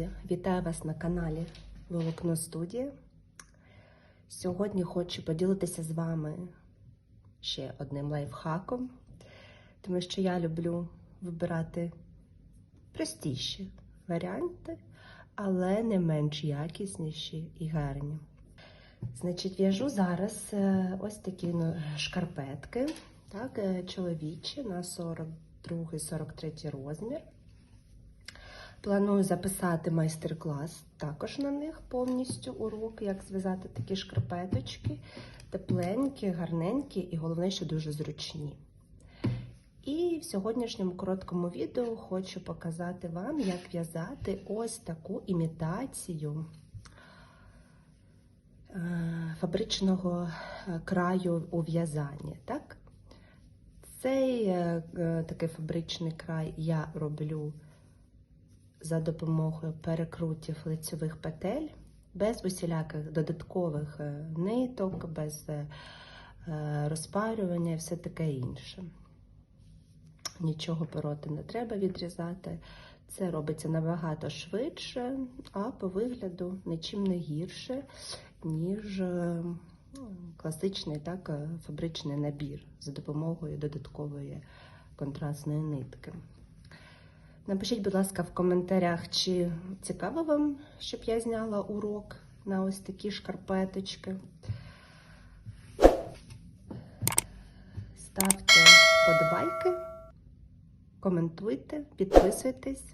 Друзі, вітаю вас на каналі Волокно Студія. Сьогодні хочу поділитися з вами ще одним лайфхаком, тому що я люблю вибирати простіші варіанти, але не менш якісніші і гарні. Значить, в'яжу зараз е, ось такі ну, шкарпетки, так, е, чоловічі на 42-43 розмір. Планую записати майстер-клас також на них повністю урок, як зв'язати такі шкарпеточки, тепленькі, гарненькі і головне, що дуже зручні. І в сьогоднішньому короткому відео хочу показати вам, як в'язати ось таку імітацію е, фабричного е, краю у в'язанні. Цей е, такий фабричний край я роблю за допомогою перекрутів лицьових петель, без усіляких додаткових е, ниток, без е, е, розпарювання і все таке інше. Нічого пороти не треба відрізати. Це робиться набагато швидше, а по вигляду нічим не гірше, ніж класичний так, фабричний набір за допомогою додаткової контрастної нитки. Напишіть, будь ласка, в коментарях, чи цікаво вам, щоб я зняла урок на ось такі шкарпеточки. Ставте вподобайки, коментуйте, підписуйтесь.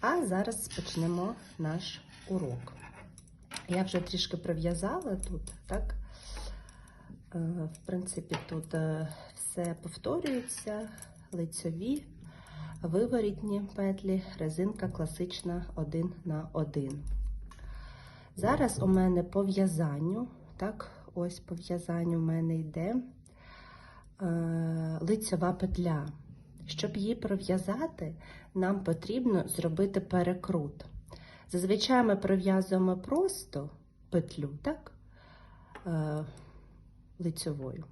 А зараз почнемо наш урок. Я вже трішки прив'язала тут, так? Е, В принципі, тут е, все повторюється, лицьові виворітні петлі, резинка класична 1 на 1. Зараз у мене по в'язанню, так, ось по в'язанню у мене йде е, лицьова петля. Щоб її пров'язати, нам потрібно зробити перекрут. Зазвичай ми пров'язуємо просто петлю, так, е, лицьовою.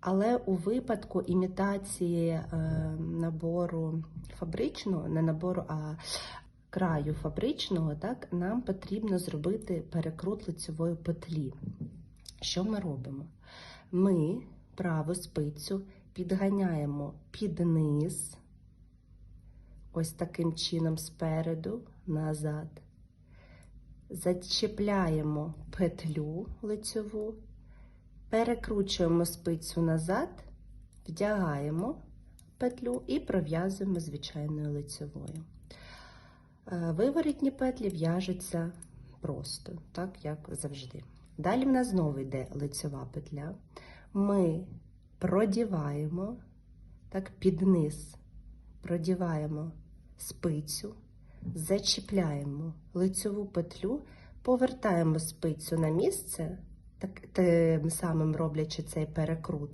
Але у випадку імітації е, набору фабричного, не набору, а краю фабричного, так, нам потрібно зробити перекрут лицевої петлі. Що ми робимо? Ми праву спицю підганяємо під низ, ось таким чином спереду, назад. Зачіпляємо петлю лицьову Перекручуємо спицю назад, вдягаємо петлю і пров'язуємо звичайною лицевою. Е, Виворітні петлі в'яжуться просто, так як завжди. Далі в нас знову йде лицева петля. Ми продіваємо так, під низ, продіваємо спицю, зачіпляємо лицеву петлю, повертаємо спицю на місце так, тим самим роблячи цей перекрут,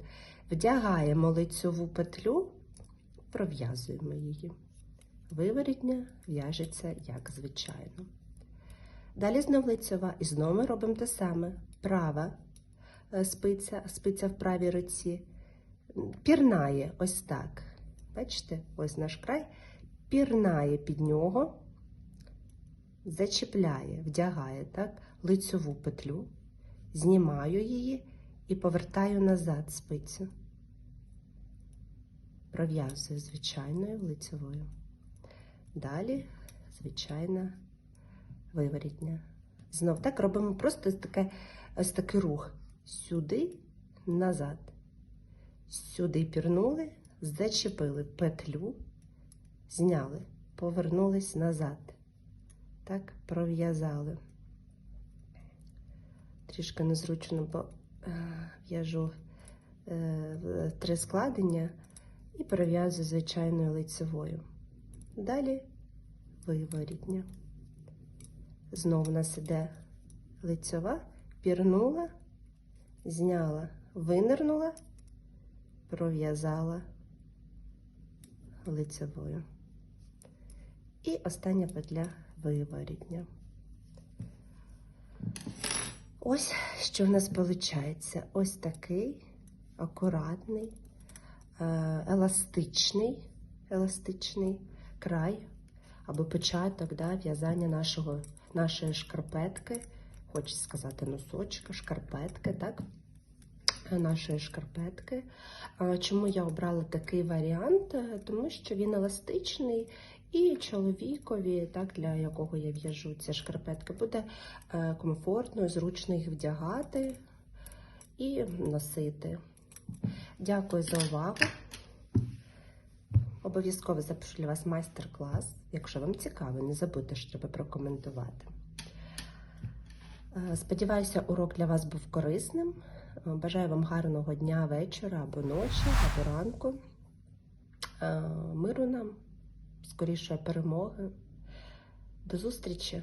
вдягаємо лицьову петлю, пров'язуємо її. Виворітня в'яжеться як звичайно. Далі знов лицьова, і знову ми робимо те саме. Права е, спиця, спиця в правій руці, пірнає ось так. Бачите, ось наш край, пірнає під нього, зачіпляє, вдягає так, лицьову петлю знімаю її і повертаю назад спицю. Пров'язую звичайною лицевою. Далі звичайна виворітня. Знов так робимо просто ось, таке, ось такий рух. Сюди, назад. Сюди пірнули, зачепили петлю, зняли, повернулись назад. Так, пров'язали трішки незручно, бо е, в'яжу е, три складення і перев'язую звичайною лицевою. Далі виворітня. Знову у нас іде лицьова, пірнула, зняла, винирнула, пров'язала лицевою. І остання петля виворітня. Ось що в нас виходить. Ось такий акуратний, е, еластичний, еластичний край або початок да, в'язання нашого, нашої шкарпетки, хочу сказати носочка, шкарпетки, так? Е, Нашої шкарпетки. Чому я обрала такий варіант? Е, Тому що він еластичний і чоловікові, так, для якого я в'яжу ці шкарпетки, буде е, комфортно, зручно їх вдягати і носити. Дякую за увагу. Обов'язково запишу для вас майстер-клас. Якщо вам цікаво, не забудьте, що прокоментувати. Е, Сподіваюся, урок для вас був корисним. Е, Бажаю вам гарного дня, вечора або ночі, або ранку. Миру нам, скорішої перемоги. До зустрічі!